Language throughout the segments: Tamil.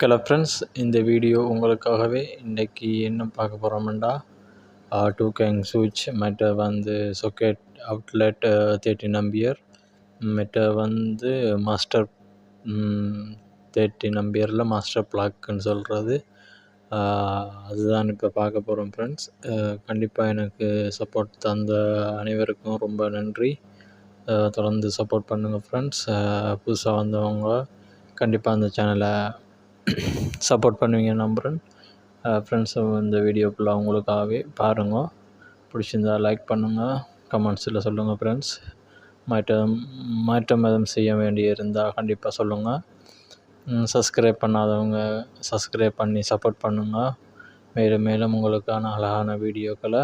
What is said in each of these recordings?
ஹலோ ஃப்ரெண்ட்ஸ் இந்த வீடியோ உங்களுக்காகவே இன்றைக்கி என்ன பார்க்க போகிறோம்டா டூ கேங் சுவிட்ச் மற்ற வந்து சொக்கெட் அவுட்லெட் தேர்ட்டின் நம்பியர் மற்ற வந்து மாஸ்டர் தேர்ட்டின் நம்பியரில் மாஸ்டர் பிளாக்குன்னு சொல்கிறது அதுதான் இப்போ பார்க்க போகிறோம் ஃப்ரெண்ட்ஸ் கண்டிப்பாக எனக்கு சப்போர்ட் தந்த அனைவருக்கும் ரொம்ப நன்றி. தொடர்ந்து சப்போர்ட் பண்ணுங்கள் ஃப்ரெண்ட்ஸ் புதுசாக வந்தவங்க கண்டிப்பாக அந்த சேனலை சப்போர்ட் பண்ணுவீங்க நம்புகிறேன் ஃப்ரெண்ட்ஸும் இந்த வீடியோ ஃபுல்லாக உங்களுக்காகவே பாருங்கள் பிடிச்சிருந்தா லைக் பண்ணுங்கள் கமெண்ட்ஸில் சொல்லுங்கள் ஃப்ரெண்ட்ஸ் மாற்றம் மாற்றம் எதுவும் செய்ய வேண்டி இருந்தால் கண்டிப்பாக சொல்லுங்கள் சப்ஸ்கிரைப் பண்ணாதவங்க சப்ஸ்கிரைப் பண்ணி சப்போர்ட் பண்ணுங்கள் மேலும் மேலும் உங்களுக்கான அழகான வீடியோக்களை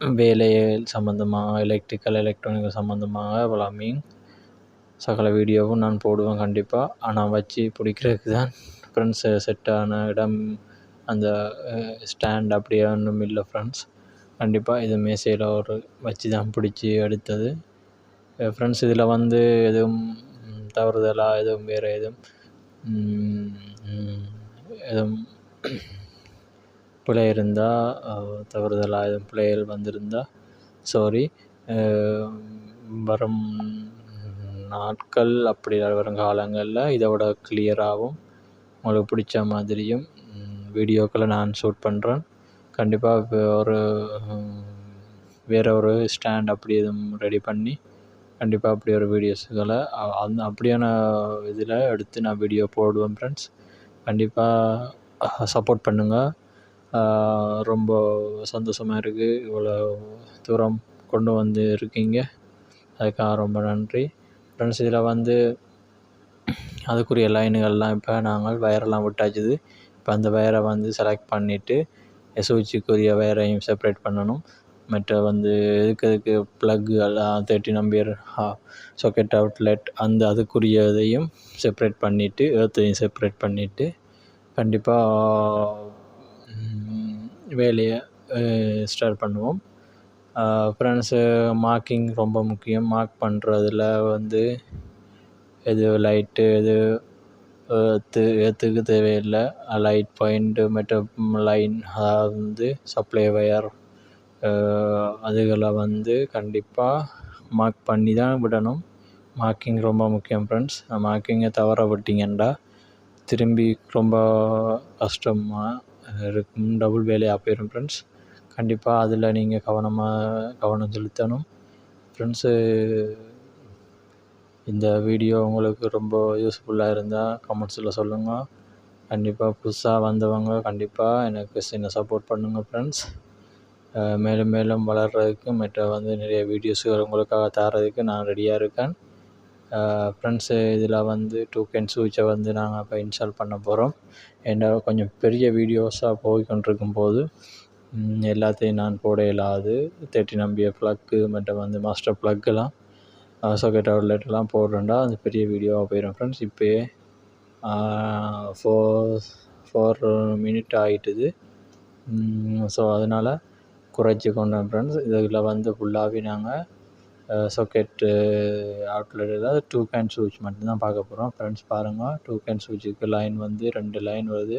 வேலையில் சம்மந்தமாக எலக்ட்ரிக்கல் எலக்ட்ரானிக்கல் சம்மந்தமாக பிளம்பிங் சகல வீடியோவும் நான் போடுவேன் கண்டிப்பாக ஆனால் வச்சு பிடிக்கிறதுக்கு தான் ஃப்ரெண்ட்ஸு செட்டான இடம் அந்த ஸ்டாண்ட் அப்படியே ஒன்றும் இல்லை ஃப்ரெண்ட்ஸ் கண்டிப்பாக இது மேசையில் ஒரு வச்சு தான் பிடிச்சி எடுத்தது. ஃப்ரெண்ட்ஸ் இதில் வந்து எதுவும் தவறுதலாக எதுவும் வேறு எதுவும் எதுவும் பிழை இருந்தால் தவறுதலாக எதுவும் பிழைகள் வந்திருந்தால் சாரி வரும் நாட்கள் அப்படி வரும் காலங்களில் இதை விட கிளியராகவும் உங்களுக்கு பிடிச்ச மாதிரியும் வீடியோக்களை நான் ஷூட் பண்ணுறேன் கண்டிப்பாக இப்போ ஒரு வேறு ஒரு ஸ்டாண்ட் அப்படி எதுவும் ரெடி பண்ணி கண்டிப்பாக அப்படி ஒரு வீடியோஸுகளை அந்த அப்படியான இதில் எடுத்து நான் வீடியோ போடுவேன் ஃப்ரெண்ட்ஸ் கண்டிப்பாக சப்போர்ட் பண்ணுங்கள் ரொம்ப சந்தோஷமாக இருக்குது இவ்வளோ தூரம் கொண்டு வந்து இருக்கீங்க. அதுக்காக ரொம்ப நன்றி. ஃப்ரெண்ட்ஸ் இதில் வந்து அதுக்குரிய லைனுகள்லாம் இப்போ நாங்கள் வயரெல்லாம் விட்டாச்சுது. இப்போ அந்த வயரை வந்து செலக்ட் பண்ணிவிட்டு எஸ்ஓச்சிக்குரிய வயரையும் செப்ரேட் பண்ணணும். மற்ற வந்து இதுக்கு இதுக்கு ப்ளக்கு எல்லாம் தேர்ட்டி நம்பியர் சாக்கெட் அவுட்லெட் அந்த அதுக்குரிய இதையும் செப்ரேட் பண்ணிவிட்டு ஏர்த்தையும் செப்ரேட் பண்ணிவிட்டு கண்டிப்பாக வேலையை ஸ்டார்ட் பண்ணுவோம். ஃப்ரெண்ட்ஸு மார்க்கிங் ரொம்ப முக்கியம். மார்க் பண்ணுறதுல வந்து எது லைட்டு எது ஏற்று ஏற்றுக்க தேவையில்லை. லைட் பாயிண்ட்டு மற்ற லைன் அதாவது வந்து சப்ளை ஒயர் அதுகளை வந்து கண்டிப்பாக மார்க் பண்ணி தான் விடணும். மார்க்கிங் ரொம்ப முக்கியம் ஃப்ரெண்ட்ஸ் மார்க்கிங்கை தவற விட்டிங்கன்னா திரும்பி ரொம்ப கஷ்டமாக இருக்கும். டபுள் வேலையாக போயிடும் ஃப்ரெண்ட்ஸ் கண்டிப்பாக அதில் நீங்கள் கவனமாக கவனம் செலுத்தணும். ஃப்ரெண்ட்ஸு இந்த வீடியோ உங்களுக்கு ரொம்ப யூஸ்ஃபுல்லாக இருந்தால் கமெண்ட்ஸில் சொல்லுங்கள் கண்டிப்பாக புதுசாக வந்தவங்க கண்டிப்பாக எனக்கு சின்ன சப்போர்ட் பண்ணுங்கள் ஃப்ரெண்ட்ஸ் மேலும் மேலும் வளர்கிறதுக்கு மற்ற வந்து நிறைய வீடியோஸ் உங்களுக்காக தரதுக்கு நான் ரெடியாக இருக்கேன். ஃப்ரெண்ட்ஸு இதில் வந்து டூ கேன் சுவிட்சை வந்து நாங்கள் இப்போ இன்ஸ்டால் பண்ண போகிறோம் ஏன்னா கொஞ்சம் பெரிய வீடியோஸாக போய் கொண்டிருக்கும் போது எல்லாத்தையும் நான் போட இயலாது. தேர்ட்டி நம்பிய ப்ளக்கு மற்றும் வந்து மாஸ்டர் ப்ளக்கெல்லாம் சாக்கெட் அவுட்லெட்லாம் போடுறேன்டா. அது பெரிய வீடியோவாக போயிடும் ஃப்ரெண்ட்ஸ் இப்போயே ஃபோர் ஃபோர் மினிட் ஆகிட்டுது ஸோ அதனால் குறைச்சி கொண்டேன் ஃப்ரெண்ட்ஸ் இதில் வந்து ஃபுல்லாகவே நாங்கள் சாக்கெட்டு அவுட்லெட் ஏதாவது டூ கேன் சுவிட்ச் மட்டும்தான் பார்க்க போகிறோம் ஃப்ரெண்ட்ஸ் பாருங்கள் டூ கேன் சுவிட்சுக்கு லைன் வந்து ரெண்டு லைன் வருது.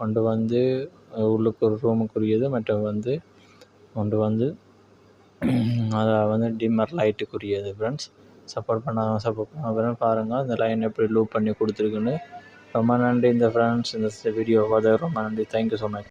ஒன்று வந்து உள்ளுக்கு ஒரு ரூமுக்குரியது மற்ற வந்து ஒன்று வந்து அதை வந்து டிம்மர் லைட்டுக்குரியது ஃப்ரெண்ட்ஸ் சப்போர்ட் பண்ணாங்க சப்போர்ட் பண்ண பாருங்கள் இந்த லைன் எப்படி லூப் பண்ணி கொடுத்துருக்குன்னு. ரொம்ப நன்றி இந்த ஃப்ரெண்ட்ஸ் இந்த வீடியோ பார்த்து ரொம்ப நன்றி. Thank you so much